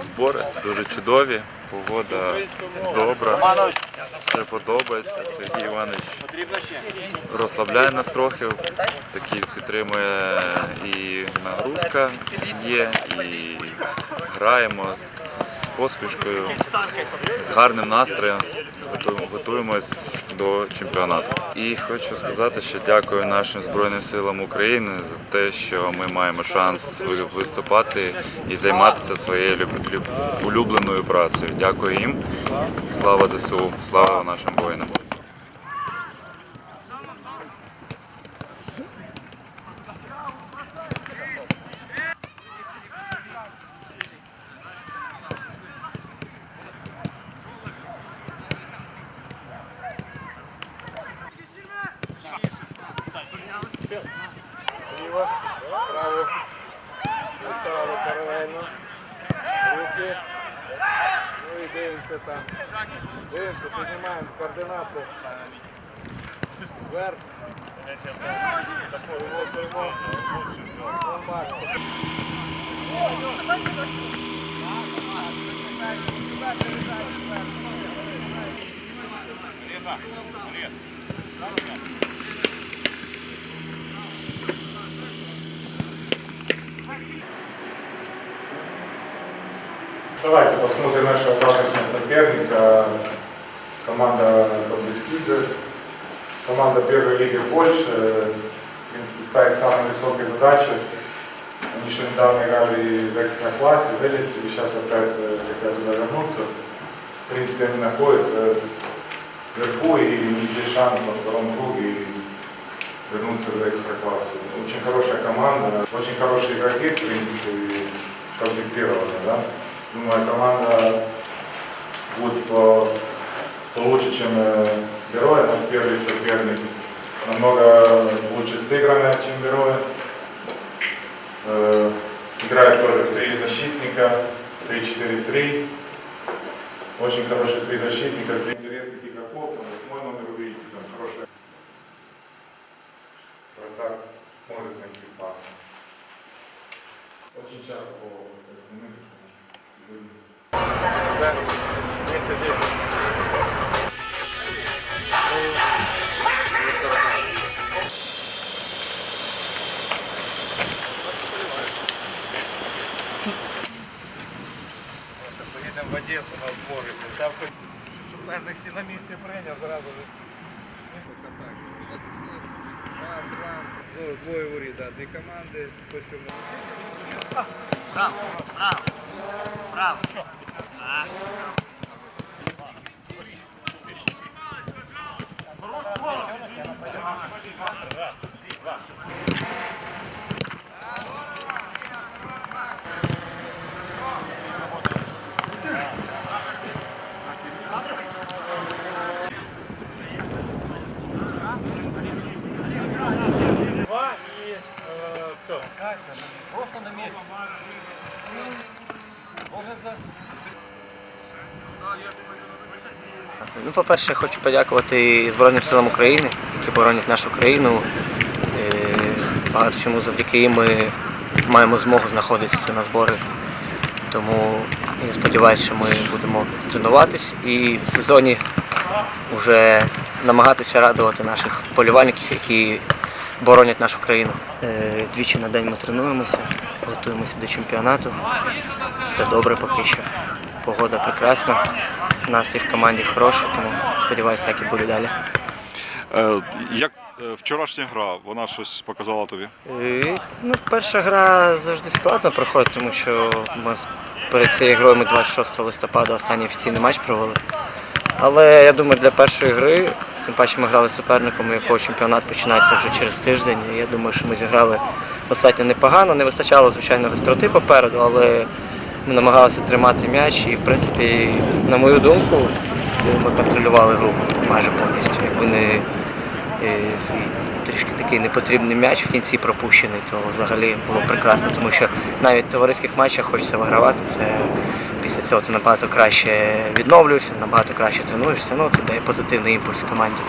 збори дуже чудові, погода добра, все подобається. Сергій Іванович розслабляє нас трохи, такі підтримує і нагрузка є, і граємо посмішкою, з гарним настроєм, готу- готуємось до чемпіонату. І хочу сказати, що дякую нашим Збройним силам України за те, що ми маємо шанс ви- виступати і займатися своєю люб- люб- улюбленою працею. Дякую їм. Слава ЗСУ, слава нашим воїнам. Ліво, право. Виставили паралельно. Руки. Ну і дивимося там. Дивимося, піднімаємо координацію. Вверх. Стоїмо, стоїмо. Нормально. Давайте посмотрим нашего завтрашнего соперника. Команда Бандескиды. Команда первой лиги Польши. В принципе, ставит самые высокие задачи. Они еще недавно играли в экстра-классе, вылетели, сейчас опять э, хотят туда вернуться. В принципе, они находятся вверху и них есть шанс во втором круге вернуться в экстра-класс. Очень хорошая команда, очень хорошие игроки, в принципе, и квалифицированные, да. Думаю, команда будет по- получше, чем э, Герои, наш первый соперник. Намного лучше сыгранная, чем Герои. Э, Играет тоже в три защитника, 3-4-3. Очень хорошие три защитника, с интересных игроков. Там восьмой номер вы видите, там хорошая. Вратарь может найти пас. Очень часто по Поїдемо в Одесу на збори. Там хоч суперник всі на місці прийняв, зразу ж. Раз, два. Ну, Двоє воріт, да, дві команди. Пишемо. Два і все. Просто на місці. Ну, по-перше, хочу подякувати Збройним силам України, які боронять нашу країну. Е, Багато чому завдяки їм ми маємо змогу знаходитися на збори. Тому я сподіваюся, що ми будемо тренуватись і в сезоні вже намагатися радувати наших вболівальників, які боронять нашу країну. Е, Двічі на день ми тренуємося, готуємося до чемпіонату. Все добре поки що. Погода прекрасна. Настрій в команді хороший, тому сподіваюся, так і буде далі. Е, Як е, вчорашня гра, вона щось показала тобі? Е, Ну, перша гра завжди складно проходить, тому що ми з- перед цією грою ми 26 листопада останній офіційний матч провели. Але я думаю, для першої гри, тим паче ми грали з суперником, у якого чемпіонат починається вже через тиждень. І я думаю, що ми зіграли достатньо непогано. Не вистачало, звичайно, гостроти попереду, але ми намагалися тримати м'яч і, в принципі, на мою думку, ми контролювали гру майже повністю. Якби не е, трішки такий непотрібний м'яч в кінці пропущений, то взагалі було прекрасно, тому що навіть в товариських матчах хочеться вигравати. Це після цього ти набагато краще відновлюєшся, набагато краще тренуєшся. Ну це дає позитивний імпульс команді.